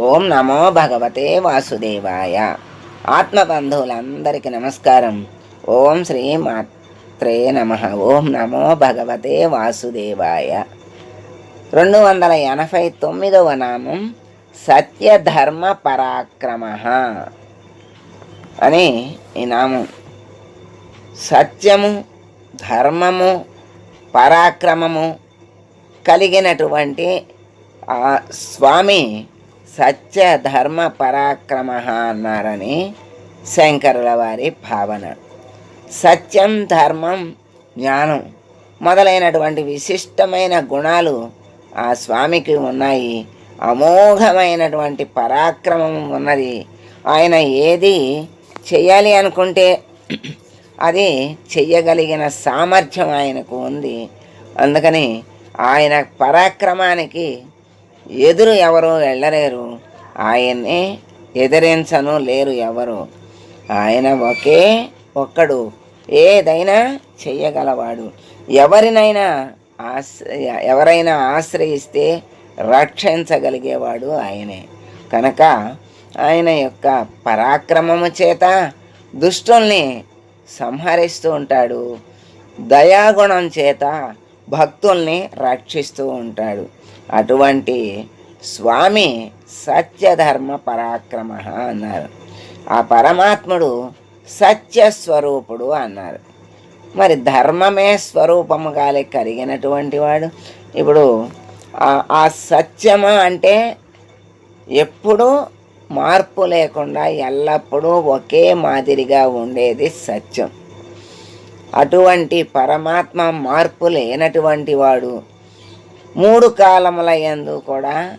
ఓం నమో భగవతే వాసుదేవాయ. ఆత్మబంధువులందరికీ నమస్కారం. ఓం శ్రీ మాత్రే నమ. ఓం నమో భగవతే వాసుదేవాయ. రెండు వందల ఎనభై తొమ్మిదవ నామం సత్యధర్మ పరాక్రమ అని ఈ నామం. సత్యము ధర్మము పరాక్రమము కలిగినటువంటి స్వామి సత్య ధర్మ పరాక్రమ అన్నారని శంకరుల వారి భావన. సత్యం ధర్మం జ్ఞానం మొదలైనటువంటి విశిష్టమైన గుణాలు ఆ స్వామికి ఉన్నాయి. అమోఘమైనటువంటి పరాక్రమం ఉన్నది. ఆయన ఏది చేయాలి అనుకుంటే అది చెయ్యగలిగిన సామర్థ్యం ఆయనకు ఉంది. అందుకని ఆయన పరాక్రమానికి ఎదురు ఎవరు వెళ్ళలేరు. ఆయన్ని ఎదిరించను లేరు ఎవరు. ఆయన ఒకే ఒక్కడు ఏదైనా చెయ్యగలవాడు ఎవరినైనా ఆశ్ర ఎవరైనా ఆశ్రయిస్తే రక్షించగలిగేవాడు ఆయనే. కనుక ఆయన యొక్క పరాక్రమము చేత దుష్టుల్ని సంహరిస్తూ ఉంటాడు. దయాగుణం చేత భక్తుల్ని రక్షిస్తూ ఉంటాడు. అటువంటి స్వామి సత్యధర్మ పరాక్రమ అన్నారు. ఆ పరమాత్ముడు సత్యస్వరూపుడు అన్నారు. మరి ధర్మమే స్వరూపముగా కలిగినటువంటి వాడు. ఇప్పుడు ఆ- సత్యము అంటే ఎప్పుడూ మార్పు లేకుండా ఎల్లప్పుడూ ఒకే మాదిరిగా ఉండేది సత్యం. అటువంటి పరమాత్మ మార్పు లేనటువంటి వాడు మూడు కాలముల యందు కూడా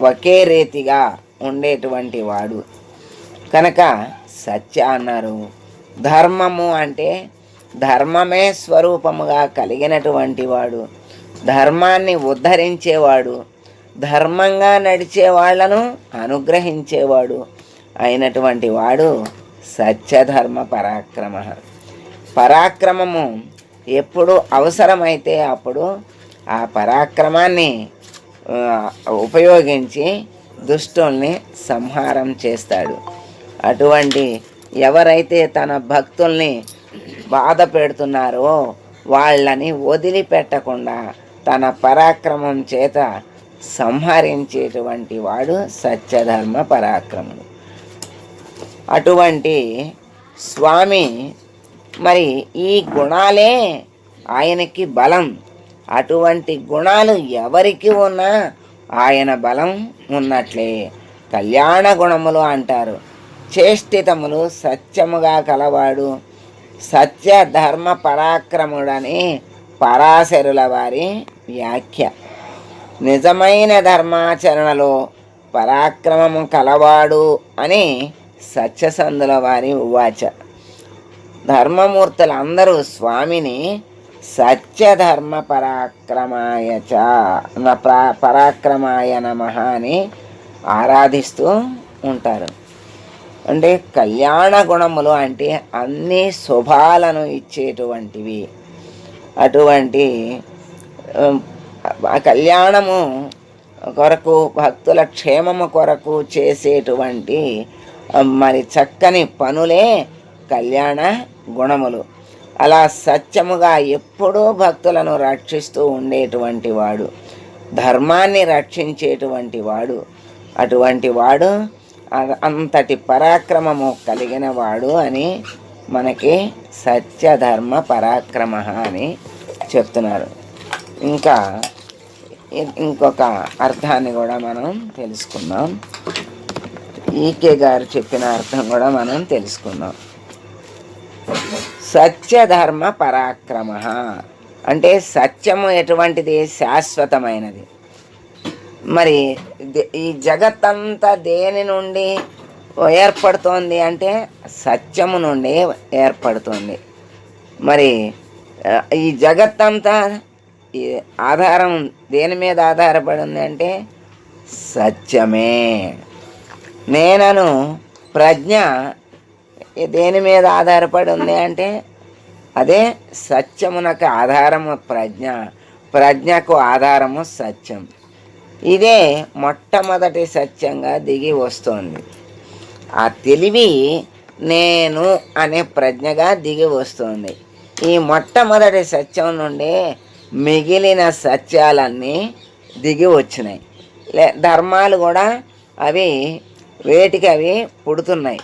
ఒకే రీతిగా ఉండేటువంటి వాడు. కనుక సత్య అన్నారు. ధర్మము అంటే ధర్మమే స్వరూపముగా కలిగినటువంటి వాడు. ధర్మాన్ని ఉద్ధరించేవాడు. ధర్మంగా నడిచే వాళ్ళను అనుగ్రహించేవాడు అయినటువంటి వాడు సత్యధర్మ పరాక్రమ. పరాక్రమము ఎప్పుడు అవసరమైతే అప్పుడు ఆ పరాక్రమాన్ని ఉపయోగించి దుష్టుల్ని సంహారం చేస్తాడు. అటువంటి ఎవరైతే తన భక్తుల్ని బాధ పెడుతున్నారో వాళ్ళని వదిలిపెట్టకుండా తన పరాక్రమం చేత సంహరించేటువంటి వాడు సత్యధర్మ పరాక్రముడు. అటువంటి స్వామి మరి ఈ గుణాలే ఆయనకి బలం. అటువంటి గుణాలు ఎవరికి ఉన్నా ఆయన బలం ఉన్నట్లే. కళ్యాణ గుణములు అంటారు. చేష్టితములు సత్యముగా కలవాడు సత్య ధర్మ పరాక్రముడని పరాశరుల వారి వ్యాఖ్య. నిజమైన ధర్మాచరణలో పరాక్రమము కలవాడు అని సత్యసంధుల వారి ఉవాచ. ధర్మమూర్తులందరూ స్వామిని సత్యధర్మ పరాక్రమాయ చ న పరాక్రమాయ నమ అని ఆరాధిస్తూ ఉంటారు. అంటే కళ్యాణ గుణములు అంటే అన్ని శుభాలను ఇచ్చేటువంటివి. అటువంటి కళ్యాణము కొరకు భక్తుల క్షేమము కొరకు చేసేటువంటి మరి చక్కని పనులే కళ్యాణ గుణములు. అలా సత్యముగా ఎప్పుడూ భక్తులను రక్షిస్తూ ఉండేటువంటి వాడు ధర్మాన్ని రక్షించేటువంటి వాడు అటువంటి వాడు అంతటి పరాక్రమము కలిగిన వాడు అని మనకి సత్యధర్మ పరాక్రమ అని చెప్తున్నారు. ఇంకా ఇంకొక అర్థాన్ని కూడా మనం తెలుసుకుందాం. ఈకే గారు చెప్పిన అర్థం కూడా మనం తెలుసుకుందాం. సత్యధర్మ పరాక్రమ. అంటే సత్యము ఎటువంటిది? శాశ్వతమైనది. మరి ఈ జగత్తంతా దేని నుండి ఏర్పడుతోంది అంటే సత్యము నుండి ఏర్పడుతుంది. మరి ఈ జగత్తంతా ఆధారం దేని మీద ఆధారపడి ఉంది అంటే సత్యమే. నేనను ప్రజ్ఞ దేని మీద ఆధారపడి ఉంది అంటే అదే సత్యమునకు ఆధారము ప్రజ్ఞ. ప్రజ్ఞకు ఆధారము సత్యం. ఇదే మొట్టమొదటి సత్యంగా దిగి వస్తుంది. ఆ తెలివి నేను అనే ప్రజ్ఞగా దిగి వస్తుంది. ఈ మొట్టమొదటి సత్యం నుండి మిగిలిన సత్యాలన్నీ దిగి వచ్చినాయి. లే ధర్మాలు కూడా అవి వేటికి అవి పుడుతున్నాయి.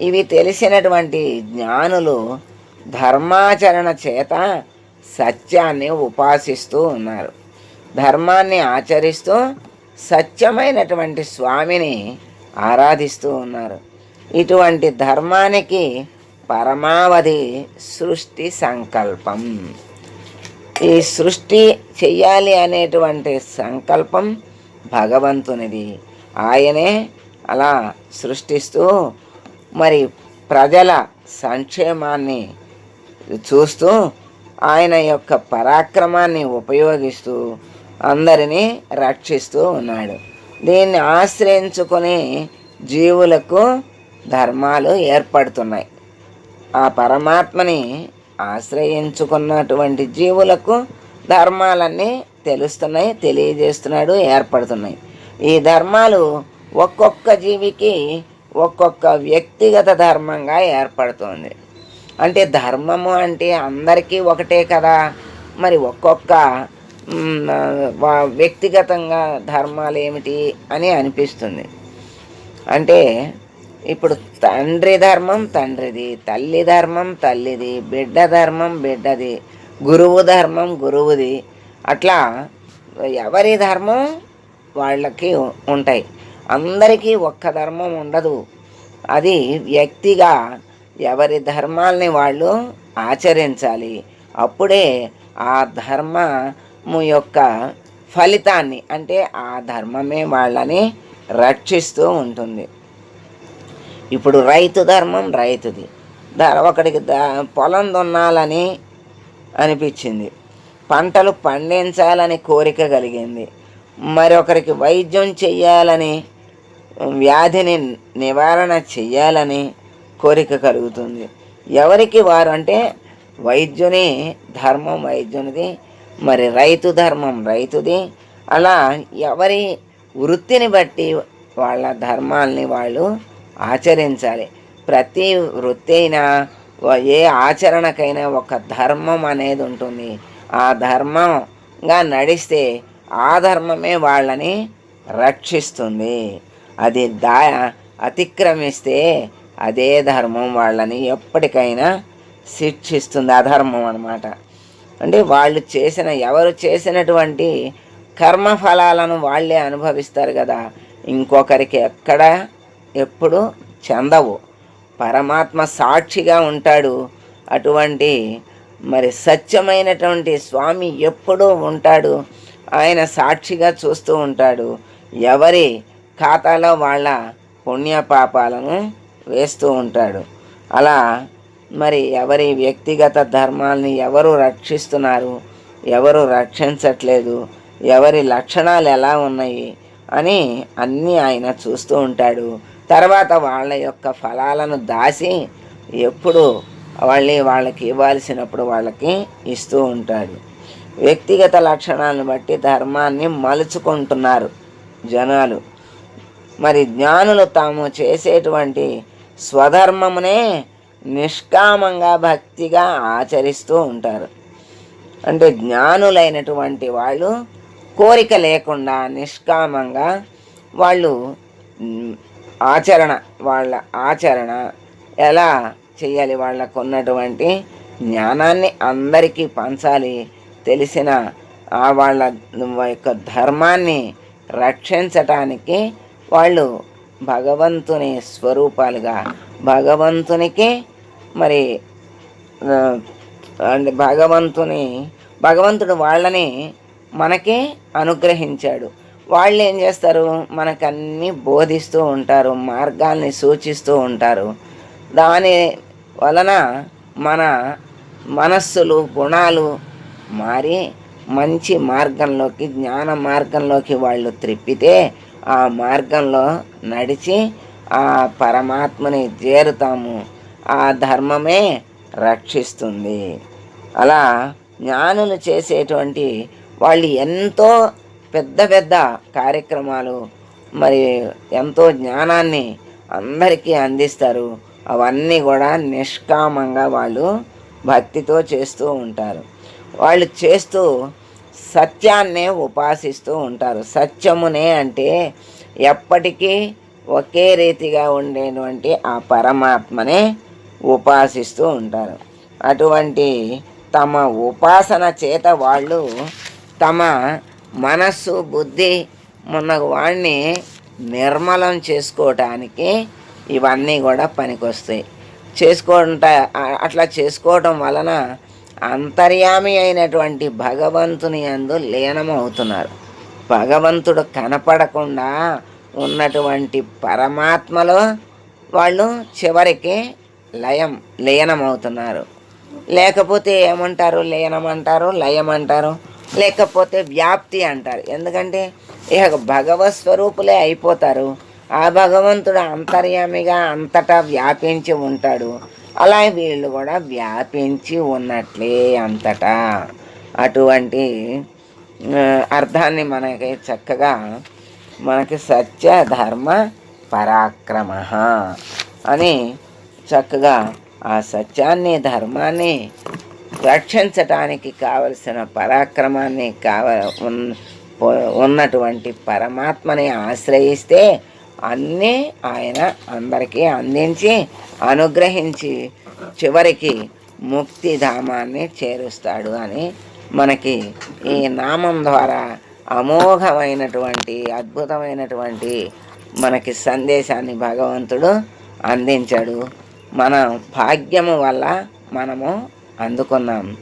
ఇవి తెలిసినటువంటి జ్ఞానులు ధర్మాచరణ చేత సత్యాన్ని ఉపాసిస్తూ ఉన్నారు. ధర్మాన్ని ఆచరిస్తూ సత్యమైనటువంటి స్వామిని ఆరాధిస్తూ ఉన్నారు. ఇటువంటి ధర్మానికి పరమావధి సృష్టి సంకల్పం. ఈ సృష్టి చెయ్యాలి అనేటువంటి సంకల్పం భగవంతునిది. ఆయనే అలా సృష్టిస్తూ మరి ప్రజల సంక్షేమాన్ని చూస్తూ ఆయన యొక్క పరాక్రమాన్ని ఉపయోగిస్తూ అందరినీ రక్షిస్తూ ఉన్నాడు. దీన్ని ఆశ్రయించుకొని జీవులకు ధర్మాలు ఏర్పడుతున్నాయి. ఆ పరమాత్మని ఆశ్రయించుకున్నటువంటి జీవులకు ధర్మాలన్నీ తెలుస్తున్నాయి తెలియజేస్తున్నాడు ఏర్పడుతున్నాయి. ఈ ధర్మాలు ఒక్కొక్క జీవికి ఒక్కొక్క వ్యక్తిగత ధర్మంగా ఏర్పడుతుంది. అంటే ధర్మము అంటే అందరికీ ఒకటే కదా. మరి ఒక్కొక్క వ్యక్తిగతంగా ధర్మాలు ఏమిటి అని అనిపిస్తుంది. అంటే ఇప్పుడు తండ్రి ధర్మం తండ్రిది తల్లి ధర్మం తల్లిది బిడ్డ ధర్మం బిడ్డది గురువు ధర్మం గురువుది. అట్లా ఎవరి ధర్మం వాళ్ళకి ఉంటాయి. అందరికీ ఒక్క ధర్మం ఉండదు. అది వ్యక్తిగా ఎవరి ధర్మాల్ని వాళ్ళు ఆచరించాలి. అప్పుడే ఆ ధర్మము యొక్క ఫలితాన్ని అంటే ఆ ధర్మమే వాళ్ళని రక్షిస్తూ ఉంటుంది. ఇప్పుడు రైతు ధర్మం రైతుది. ఒకడికి ద పొలం దున్నాలని అనిపించింది. పంటలు పండించాలని కోరిక కలిగింది. మరొకరికి వైద్యం చెయ్యాలని వ్యాధిని నివారణ చెయ్యాలని కోరిక కలుగుతుంది. ఎవరికి వారు అంటే వైద్యుని ధర్మం వైద్యునిది మరి రైతు ధర్మం రైతుది. అలా ఎవరి వృత్తిని బట్టి వాళ్ళ ధర్మాల్ని వాళ్ళు ఆచరించాలి. ప్రతి వృత్తి అయినా ఏ ఆచరణకైనా ఒక ధర్మం అనేది ఉంటుంది. ఆ ధర్మంగా నడిస్తే ఆ ధర్మమే వాళ్ళని రక్షిస్తుంది. అది దా అతిక్రమిస్తే అదే ధర్మం వాళ్ళని ఎప్పటికైనా శిక్షిస్తుంది. అధర్మం అనమాట అంటే వాళ్ళు చేసిన ఎవరు చేసినటువంటి కర్మఫలాలను వాళ్ళే అనుభవిస్తారు కదా. ఇంకొకరికి ఎక్కడ ఎప్పుడు చెందవు. పరమాత్మ సాక్షిగా ఉంటాడు. అటువంటి మరి సత్యమైనటువంటి స్వామి ఎప్పుడూ ఉంటాడు. ఆయన సాక్షిగా చూస్తూ ఉంటాడు. ఎవరి ఖాతాలో వాళ్ళ పుణ్యపాపాలను వేస్తూ ఉంటాడు. అలా మరి ఎవరి వ్యక్తిగత ధర్మాల్ని ఎవరు రక్షిస్తున్నారు? ఎవరు రక్షించట్లేదు? ఎవరి లక్షణాలు ఎలా ఉన్నాయి? అని అన్నీ ఆయన చూస్తూ ఉంటాడు. తర్వాత వాళ్ళ యొక్క ఫలాలను దాసి ఎప్పుడు వాళ్ళని వాళ్ళకి ఇవ్వాల్సినప్పుడు వాళ్ళకి ఇస్తూ ఉంటాడు. వ్యక్తిగత లక్షణాలను బట్టి ధర్మాన్ని మలుచుకుంటున్నారు జనాలు. మరి జ్ఞానులు తాము చేసేటువంటి స్వధర్మమునే నిష్కామంగా భక్తిగా ఆచరిస్తూ ఉంటారు. అంటే జ్ఞానులైనటువంటి వాళ్ళు కోరిక లేకుండా నిష్కామంగా వాళ్ళు ఆచరణ వాళ్ళ ఆచరణ ఎలా చేయాలి? వాళ్ళకు ఉన్నటువంటి జ్ఞానాన్ని అందరికీ పంచాలి. తెలిసిన ఆ వాళ్ళ యొక్క ధర్మాన్ని రక్షించటానికి వాళ్ళు భగవంతుని స్వరూపాలుగా భగవంతునికి మరి భగవంతుని భగవంతుడు వాళ్ళని మనకి అనుగ్రహించాడు. వాళ్ళు ఏం చేస్తారు? మనకన్నీ బోధిస్తూ ఉంటారు మార్గాల్ని సూచిస్తూ ఉంటారు. దాని వలన మన మనస్సులు గుణాలు మారి మంచి మార్గంలోకి జ్ఞాన మార్గంలోకి వాళ్ళు త్రిప్పితే ఆ మార్గంలో నడిచి ఆ పరమాత్మని చేరుతాము. ఆ ధర్మమే రక్షిస్తుంది. అలా జ్ఞానులు చేసేటువంటి వాళ్ళు ఎంతో పెద్ద పెద్ద కార్యక్రమాలు మరి ఎంతో జ్ఞానాన్ని అందరికీ అందిస్తారు. అవన్నీ కూడా నిష్కామంగా వాళ్ళు భక్తితో చేస్తూ ఉంటారు. వాళ్ళు చేస్తూ సత్యాన్నే ఉపాసిస్తూ ఉంటారు. సత్యమునే అంటే ఎప్పటికీ ఒకే రీతిగా ఉండేటువంటి ఆ పరమాత్మనే ఉపాసిస్తూ ఉంటారు. అటువంటి తమ ఉపాసన చేత వాళ్ళు తమ మనస్సు బుద్ధి మొన్న వాడిని నిర్మలం చేసుకోవటానికి ఇవన్నీ కూడా పనికొస్తాయి. చేసుకుంటా అట్లా చేసుకోవటం వలన అంతర్యామి అయినటువంటి భగవంతుని అందు లీనమవుతున్నారు. భగవంతుడు కనపడకుండా ఉన్నటువంటి పరమాత్మలో వాళ్ళు చివరికి లయం లీనమవుతున్నారు. లేకపోతే ఏమంటారు? లయనం అంటారు లయం అంటారు లేకపోతే వ్యాప్తి అంటారు. ఎందుకంటే ఇక భగవత్ స్వరూపులే అయిపోతారు. ఆ భగవంతుడు అంతర్యామిగా అంతటా వ్యాపించి ఉంటాడు. అలా వీళ్ళు కూడా వ్యాపించి ఉన్నట్లే అంతటా. అటువంటి అర్థాన్ని మనకి చక్కగా మనకి సత్య ధర్మ పరాక్రమ అని చక్కగా ఆ సత్యాన్ని ధర్మాన్ని రక్షించటానికి కావలసిన పరాక్రమాన్ని కావ ఉన్నటువంటి పరమాత్మని ఆశ్రయిస్తే అన్నీ ఆయన అందరికీ అందించి అనుగ్రహించి చివరికి ముక్తిధామాన్ని చేరుస్తాడు అని మనకి ఈ నామం ద్వారా అమోఘమైనటువంటి అద్భుతమైనటువంటి మనకి సందేశాన్ని భగవంతుడు అందించాడు. మన భాగ్యము వల్ల మనము అందుకున్నాం.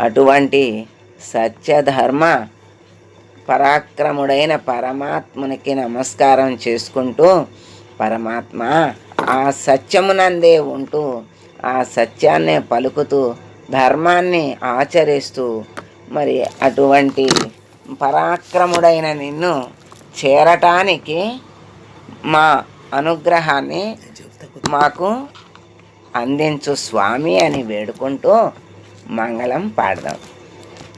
అటువంటి సత్యధర్మ పరాక్రముడైన పరమాత్మునికి నమస్కారం చేసుకుంటూ పరమాత్మ ఆ సత్యమునందే ఉంటూ ఆ సత్యాన్ని పలుకుతూ ధర్మాన్ని ఆచరిస్తూ మరి అటువంటి పరాక్రముడైన నిన్ను చేరటానికి మా అనుగ్రహాన్ని మాకు అందించు స్వామి అని వేడుకుంటూ మంగళం పాడదాం.